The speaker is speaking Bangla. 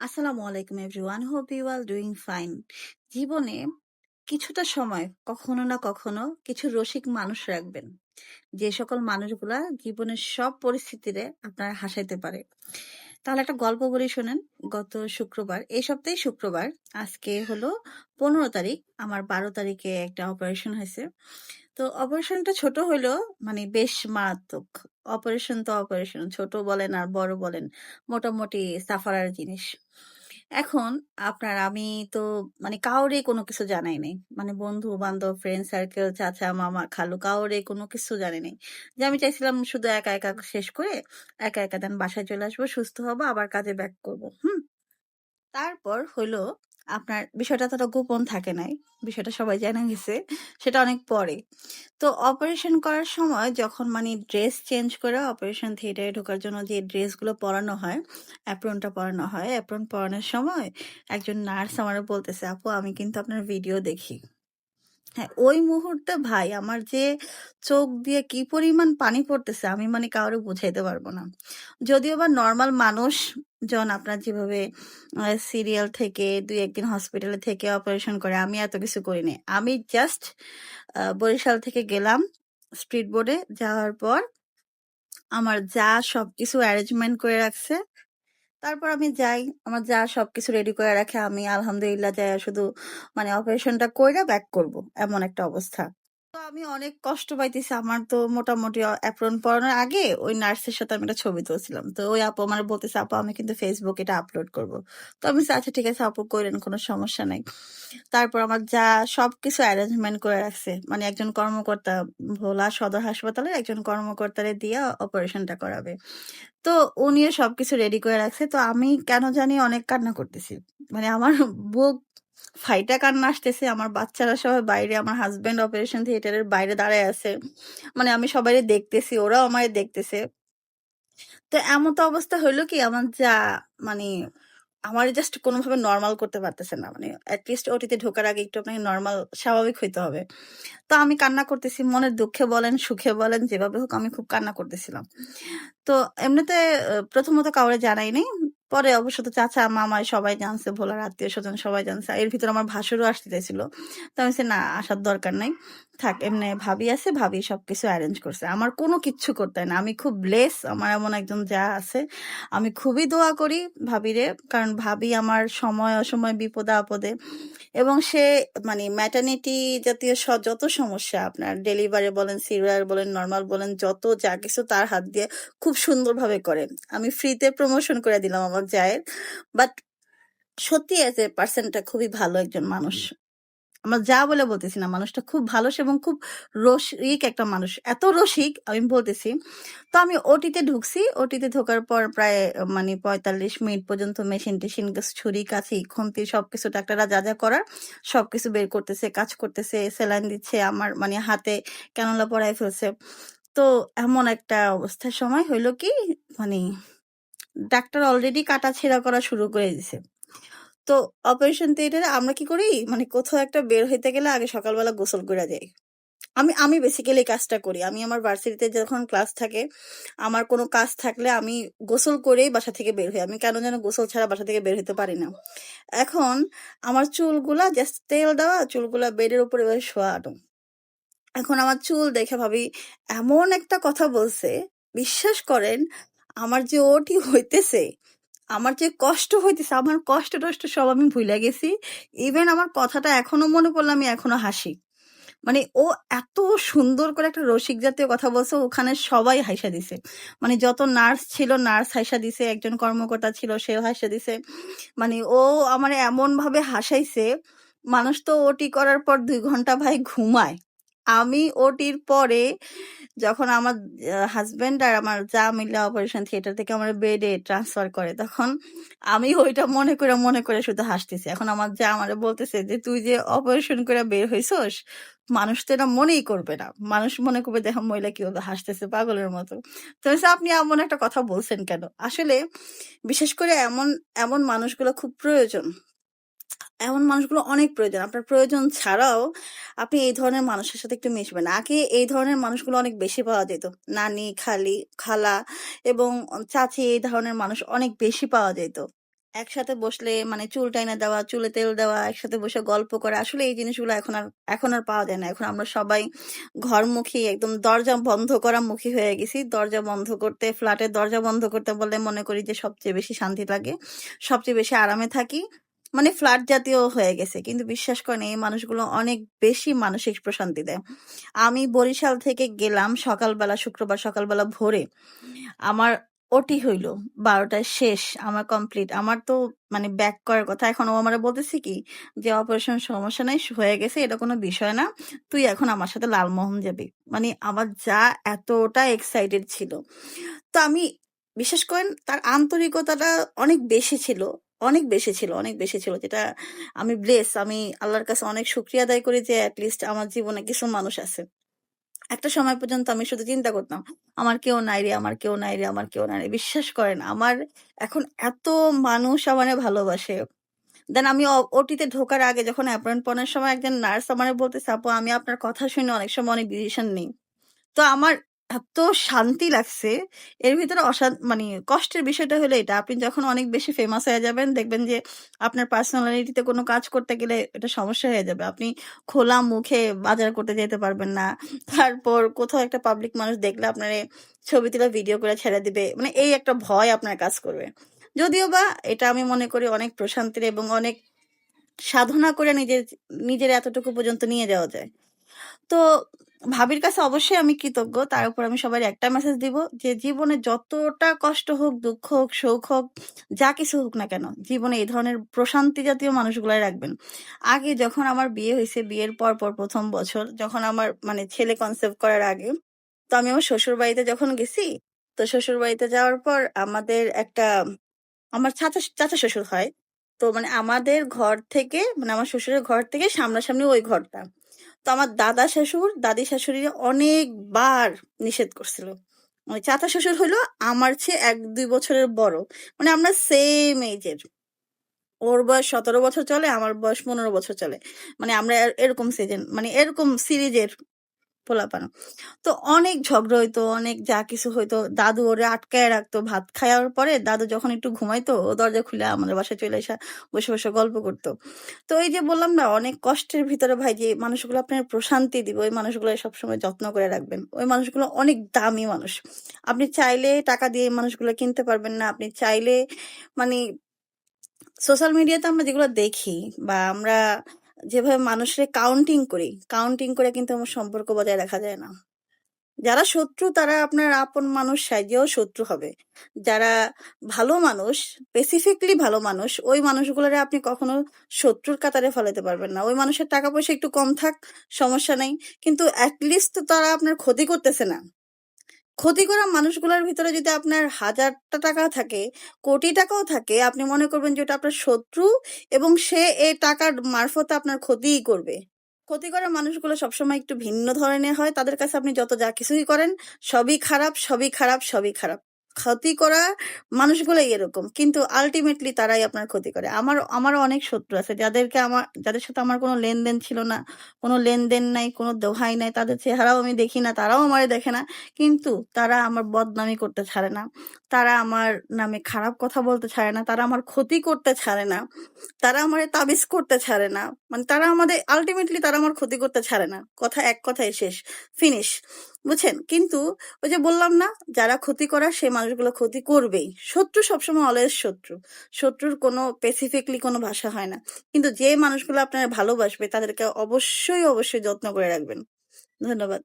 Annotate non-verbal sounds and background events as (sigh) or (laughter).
আসসালামু আলাইকুম everyone. Hope you are doing fine জীবনে কিছুটা সময় কখনো না কখনো কিছু রসিক মানুষ রাখবেন। যে সকল মানুষগুলা জীবনের সব পরিস্থিতিতে আপনার হাসাইতে পারে। তাহলে একটা গল্প বলি শোনেন, গত শুক্রবার, এই সপ্তাহে শুক্রবার, আজকে হলো পনেরো তারিখ, আমার বারো তারিখে একটা অপারেশন হয়েছে। তো অপারেশনটা ছোট হইলেও মানে বেশ মারাত্মক। অপারেশন তো অপারেশন ছোট বলেন আর বড় বলেন, মোটামুটি সাফারার জিনিস। এখন আপনার আমি তো মানে কাউরে কোনো কিছু জানাই নাই। মানে বন্ধু বান্ধব ফ্রেন্ড সার্কেল চাচা, মামা, খালু, কাউরে কোনো কিছু জানি নাই। যে আমি চাইছিলাম শুধু একা একা শেষ করে একা একা দেন বাসায় চলে আসব, সুস্থ হব, আবার কাজে ব্যাক করব, হুম? তারপর হলো আপনার বিষয়টা তত গোপন থাকে নাই, বিষয়টা সবাই জানা গেছে, সেটা অনেক পরে। তো অপারেশন করার সময় যখন মানে ড্রেস চেঞ্জ করে অপারেশন থিয়েটারে ঢোকার জন্য যে ড্রেসগুলো পরানো হয় অ্যাপ্রনটা পরানো হয় অ্যাপ্রন পরানোর সময় একজন নার্স আমারও বলতেছে, আপু, আমি কিন্তু আপনার ভিডিও দেখি। হ্যাঁ ওই মুহূর্তে ভাই আমার যে চোখ দিয়ে কি পরিমাণ পানি পড়তেছে আমি মানে কাউরে বুঝাইতে পারব না। যদিও বা নর্মাল মানুষ জন আপনার যেভাবে সিরিয়াল থেকে দুই একদিন হসপিটালে থেকে অপারেশন করে আমি এত কিছু করিনি। আমি জাস্ট বরিশাল থেকে গেলাম স্পিড বোর্ডে যাওয়ার পর আমার যা সবকিছু অ্যারেঞ্জমেন্ট করে রাখছে তারপর আমি যাই। আমার যা সবকিছু রেডি করে রাখে, আমি আলহামদুলিল্লাহ যাই শুধু মানে অপারেশনটা কইরা ব্যাক করব। এমন একটা অবস্থা। আমি অনেক কষ্ট পাইতেছি আমার তো মোটামুটি অ্যাপ্রন পরানোর আগে ওই নার্সের সাথে আমি একটা ছবি তুলছিলাম। তো ওই আপু আমার বলতেছে, আপু, আমি কিন্তু ফেসবুক এটা আপলোড করব। তো আমি আচ্ছা ঠিক আছে আপু করেন কোনো সমস্যা নাই। তারপর আমার যা সবকিছু অ্যারেঞ্জমেন্ট করে রাখছে মানে একজন কর্মকর্তা ভোলা সদর হাসপাতালের একজন কর্মকর্তারে দিয়ে অপারেশনটা করাবে। তো উনিও সবকিছু রেডি করে রাখছে। তো আমি কেন জানি অনেক কান্না করতেছি। মানে আমার (laughs) বুক ফাইটা কান্না আসতেছে, আমার বাচ্চারা সবাই বাইরে, আমার হাজবেন্ড অপারেশন থিয়েটারের বাইরে দাঁড়ায় আছে। মানে আমি সবাই দেখতেছি, ওরাও আমায় দেখতেছে। তো এমন তো অবস্থা হইল কি, আমার যা মানে আমার জাস্ট কোনোভাবে নর্মাল করতে পারতেছে না। মানে অ্যাটলিস্ট ওটিতে ঢোকার আগে একটু আপনাকে নর্মাল স্বাভাবিক হইতে হবে। তো আমি কান্না করতেছি, মনের দুঃখে বলেন, সুখে বলেন, যেভাবে হোক আমি খুব কান্না করতেছিলাম। তো এমনিতে প্রথমত কাউরে জানাই নাই পরে অবশ্য তো চাচা মামা সবাই জানছে, ভোলার আত্মীয় স্বজন সবাই জানছে। এর ভিতরে আমার ভাসুরও আসতে চাইছিল। তো আমি না, আসার দরকার নাই। থাক এমনি ভাবি আছে, ভাবি সব কিছু অ্যারেঞ্জ করছে। আমার কোনো কিচ্ছু করতে হয় না। আমি খুব ব্লেস আমার এমন একজন যা আছে, আমি খুবই দোয়া করি ভাবিরে, কারণ ভাবি আমার সময় অসময় বিপদে আপদে এবং সে মানে ম্যাটার্নিটি জাতীয় যত সমস্যা আপনার ডেলিভারি বলেন সিরিয়ার বলেন নর্মাল বলেন, যত যা কিছু তার হাত দিয়ে খুব সুন্দরভাবে করে। আমি ফ্রিতে প্রমোশন করে দিলাম আমার জায়ের বাট সত্যি এজ এ পার্সনটা খুবই ভালো একজন মানুষ। আমার যা বলে বলতেছি না, মানুষটা খুব ভালো এবং খুব রসিক একটা মানুষ। এত রসিক, আমি বলতেছি। তো আমি ওটিতে ঢুকছি, ওটিতে ঢোকার পর প্রায় মানে পঁয়তাল্লিশ মিনিট পর্যন্ত মেশিন টেশিন, ছুরি কাছি খুন্তি সবকিছু ডাক্তাররা যা যা করার সবকিছু বের করতেছে, কাজ করতেছে, স্যালাইন দিচ্ছে, আমার মানে হাতে ক্যানোলা পরায় ফেলছে। তো এমন একটা অবস্থার সময় হইল কি মানে ডাক্তার অলরেডি কাটা ছেঁড়া করা শুরু করে দিছে। তো অপারেশন থিয়েটারে আমরা কি করি? মানে কোথাও একটা বের হইতে গেলে আগে সকালবেলা গোসল করে যাই। আমি আমি বেসিক্যালি এই কাজটা করি। আমি আমার ভার্সিটিতে যখন ক্লাস থাকে, আমার কোনো কাজ থাকলে আমি গোসল করেই বাসা থেকে বের হই। আমি কেন যেন গোসল ছাড়া বাসা থেকে বের হতে পারি না। এখন আমার চুলগুলা জাস্ট তেল দেওয়া, চুলগুলা বেডের উপরে শোয়ানো। এখন আমার চুল দেখে ভাবি, এমন একটা কথা বলছে, বিশ্বাস করেন, আমার যে ওটি হইতেছে আমার যে কষ্ট হইতেছে, আমার কষ্ট টষ্ট সব আমি ভুলে গেছি। ইভেন আমার কথাটা এখনও মনে পড়লে আমি এখনও হাসি। মানে ও এত সুন্দর করে একটা রসিক জাতীয় কথা বলছে, ওখানে সবাই হাসা দিছে। মানে যত নার্স ছিল, নার্স হাসা দিছে, একজন কর্মকর্তা ছিল, সেও হাসা দিছে। মানে ও আমার এমন ভাবে হাসাইছে, মানুষ তো ওটি করার পর দুই ঘণ্টা ভাই ঘুমায়। আমি ওটির পরে যখন আমার হাজবেন্ড আর আমার যা মিলে অপারেশন থিয়েটার থেকে আমার বেডে ট্রান্সফার করে, তখন আমি ওইটা মনে করে মনে করে শুধু হাসতেছি। এখন আমার যা আমার বলতেছে যে, তুই যে অপারেশন করে বের হইছস, মানুষ তো এটা মনেই করবে না। মানুষ মনে করবে দেখো মহিলা কি হলো হাসতেছে, পাগলের মতো। তো আপনি এমন একটা কথা বলছেন কেন? আসলে বিশেষ করে এমন এমন মানুষগুলো খুব প্রয়োজন। এমন মানুষগুলো অনেক প্রয়োজন আপনার প্রয়োজন ছাড়াও আপনি এই ধরনের মানুষের সাথে একটু মিশবেন আগে এই ধরনের মানুষগুলো অনেক বেশি পাওয়া যেত নানি খালি খালা এবং চাচি এই ধরনের মানুষ অনেক বেশি পাওয়া যেত একসাথে বসলে মানে চুল টাইনা দেওয়া, চুলে তেল দেওয়া, একসাথে বসে গল্প করা। আসলে এই জিনিসগুলো এখন আর এখন আর পাওয়া যায় না। এখন আমরা সবাই ঘরমুখী একদম দরজা বন্ধ করা মুখী হয়ে গেছি। দরজা বন্ধ করতে ফ্ল্যাটের দরজা বন্ধ করতে বললে মনে করি যে সবচেয়ে বেশি শান্তি লাগে। সবচেয়ে বেশি আরামে থাকি। মানে ফ্ল্যাট জাতীয় হয়ে গেছে। কিন্তু বিশ্বাস করেন এই মানুষগুলো অনেক বেশি মানসিক প্রশান্তি দেয়। আমি বরিশাল থেকে গেলাম সকালবেলা শুক্রবার সকালবেলা ভোরে। আমার ওটি হইল ১২ টায় শেষ। আমার কমপ্লিট। আমার তো মানে ব্যাক করার কথা। এখন ও আমারে বলতেছে কি যে, "অপারেশন সমস্যা নাই, হয়ে গেছে। এটা কোনো বিষয় না। তুই এখন আমার সাথে লালমোহন যাবি।" মানে আমার যা এতটা এক্সাইটেড ছিল। তো আমি বিশ্বাস করেন তার আন্তরিকতাটা অনেক বেশি ছিল। অনেক বেশি ছিল, অনেক বেশি ছিল। যেটা আমি ব্লেস আমি আল্লাহর কাছে অনেক শুকরিয়া আদায় করি যে এট লিস্ট আমার জীবনে কিছু মানুষ আছে। একটা সময় পর্যন্ত আমি শুধু চিন্তা করতাম, আমার কেউ নাই রে, আমার কেউ নাই রে, আমার কেউ নাই রে। বিশ্বাস করেন আমার এখন এত মানুষ আমার ভালোবাসে। দেন আমি ওটিতে ঢোকার আগে যখন অ্যাপয়েন্টমেন্টের সময় একজন নার্স আমার বলতে "আপু আমি আপনার কথা শুনে অনেক সময় অনেক ডিসিশন নিই তো আমার এত শান্তি লাগছে। এর ভিতরে অশান মানে কষ্টের বিষয়টা হলো এটা, আপনি যখন অনেক বেশি ফেমাস হয়ে যাবেন দেখবেন যে আপনার পার্সোনালিটিতে কোনো কাজ করতে গেলে এটা সমস্যা হয়ে যাবে। আপনি খোলা মুখে বাজার করতে যেতে পারবেন না। তারপর কোথাও একটা পাবলিক মানুষ দেখলে আপনারে ছবি তুলে ভিডিও করে ছেড়ে দিবে। মানে এই একটা ভয় আপনার কাজ করবে। যদিও বা এটা আমি মনে করি অনেক প্রশান্তির এবং অনেক সাধনা করে নিজের নিজের এতটুকু পর্যন্ত নিয়ে যাওয়া যায়। তো ভাবির কাছে অবশ্যই আমি কৃতজ্ঞ। তার উপর আমি সবাইরে একটা মেসেজ দিব যে জীবনে যতটা কষ্ট হোক, দুঃখ হোক, সুখ হোক, যা কিছু হোক না কেন, জীবনে এই ধরনের প্রশান্তি জাতীয় মানুষগুলাই রাখবেন। আগে যখন আমার বিয়ে হয়েছে বিয়ের পর, পর প্রথম বছর যখন আমার মানে ছেলে কনসেপ্ট করার আগে, তো আমি আমার শ্বশুরবাড়িতে যখন গেছি, তো শ্বশুরবাড়িতে যাওয়ার পর আমাদের একটা আমার চাচা চাচা শ্বশুর হয়। তো মানে আমাদের ঘর থেকে মানে আমার শ্বশুরের ঘর থেকে সামনাসামনি ওই ঘরটা। তো আমার দাদা শাশুর দাদি শাশুড়ি অনেকবার নিষেধ করছিল। ওই চাচা শ্বশুর হলো আমার চেয়ে ১-২ বছরের বড়। মানে আমরা সেম এজের ওর বয়স ১৭ বছর চলে, আমার বয়স ১৫ বছর চলে। মানে আমরা এরকম সিজন মানে এরকম সিরিজের পোলাপান। তো অনেক ঝগড়া হইতো, অনেক যা কিছু হইতো। দাদু ওরে আটকায় রাখতো। ভাত খাওয়ার পরে দাদু যখন একটু ঘুমাইতো, ও দরজা খুলে আমাদের বাসায় চলে আইসা বসে, বসে গল্প করতো। তো এই যে বললাম না অনেক কষ্টের ভিতরে ভাই যে মানুষগুলো আপনার প্রশান্তি দিব ওই মানুষগুলো সবসময় যত্ন করে রাখবেন। ওই মানুষগুলো অনেক দামি মানুষ। আপনি চাইলে টাকা দিয়ে মানুষগুলো কিনতে পারবেন না। আপনি চাইলে মানে সোশ্যাল মিডিয়াতে আমরা যেগুলো দেখি বা আমরা যেভাবে মানুষের কাউন্টিং করি, কাউন্টিং করে কিন্তু আমার সম্পর্ক বজায় রাখা যায় না। যারা শত্রু তারা আপনার আপন মানুষ সাইজেও শত্রু হবে। যারা ভালো মানুষ, স্পেসিফিকলি ভালো মানুষ, ওই মানুষগুলোরে আপনি কখনো শত্রুর কাতারে ফেলাতে পারবেন না। ওই মানুষের টাকা পয়সা একটু কম থাক, সমস্যা নেই কিন্তু এট লিস্ট তো তারা আপনার ক্ষতি করতেছে না। ক্ষতি করা মানুষগুলোর ভিতরে যদি আপনার হাজারটা টাকা থাকে, কোটি টাকাও থাকে, আপনি মনে করবেন যে ওটা আপনার শত্রু এবং সে এই টাকার মারফত আপনার ক্ষতিই করবে। ক্ষতি করা মানুষগুলো সবসময় একটু ভিন্ন ধরনের হয়। তাদের কাছে আপনি যত যা কিছুই করেন, সবই খারাপ, সবই খারাপ, সবই খারাপ। ক্ষতি করা মানুষগুলাই এরকম। কিন্তু আলটিমেটলি তারাই আপনার ক্ষতি করে। আমার আমারও অনেক শত্রু আছে যাদেরকে আমার যাদের সাথে আমার কোনো লেনদেন ছিল না, কোনো লেনদেন নাই, কোনো দোহাই নাই, তাদের চেহারাও আমি দেখি না, তারাও আমারে দেখে না। কিন্তু তারা আমার বদনামি করতে ছাড়ে না। তারা আমার নামে খারাপ কথা বলতে ছাড়ে না, তারা আমার ক্ষতি করতে ছাড়ে না। তারা আমার তাবিজ করতে ছাড়ে না। মানে তারা আমাদের আলটিমেটলি তারা আমার ক্ষতি করতে ছাড়ে না। কথা এক কথায় শেষ। ফিনিশ। বুঝছেন? কিন্তু ওই যে বললাম না যারা ক্ষতি করার সেই মানুষগুলো ক্ষতি করবেই। শত্রু সবসময় অলওয়েজ শত্রু। শত্রুর কোনো স্পেসিফিকলি কোনো ভাষা হয় না। কিন্তু যে মানুষগুলো আপনারা ভালোবাসবে তাদেরকে অবশ্যই, অবশ্যই যত্ন করে রাখবেন। ধন্যবাদ।